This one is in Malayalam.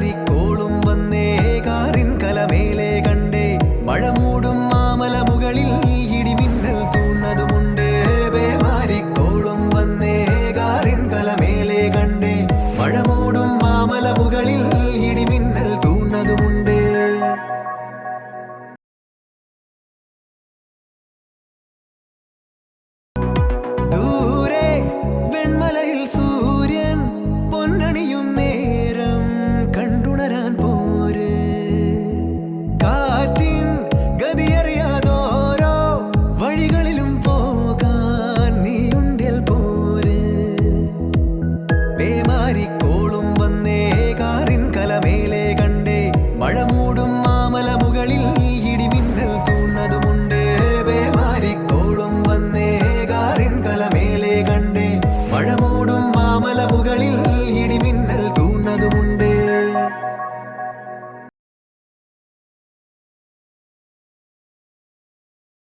കാരിക്കോളും വന്നേ കാറിൻ കലമേലെ കണ്ടേ. മഴ മൂടും മാമല മുകളിൽ ഇടിമിന്നൽ തൂന്നതുമുണ്ട്. ബേമാരിക്കോളും വന്നേ കാറിൻ കലമേലെ കണ്ടേ. മഴ മൂടും മാമല മുകളിൽ ഇടിമിന്നൽ തൂന്നതുമുണ്ട്. ദൂരെ വെൺമലയിൽ കാരിക്കോളും വന്നേ കാറിൻ കലമേലെ കണ്ടേ. മഴ മൂടും മാമല മുകളിൽ ഇടിമിന്നൽ തൂണതുമുണ്ടേ. ബേമാരിക്കോളും വന്നേ കാറിൻ കലമേലെ കണ്ടേ. മഴ മൂടും മാമല മുകളിൽ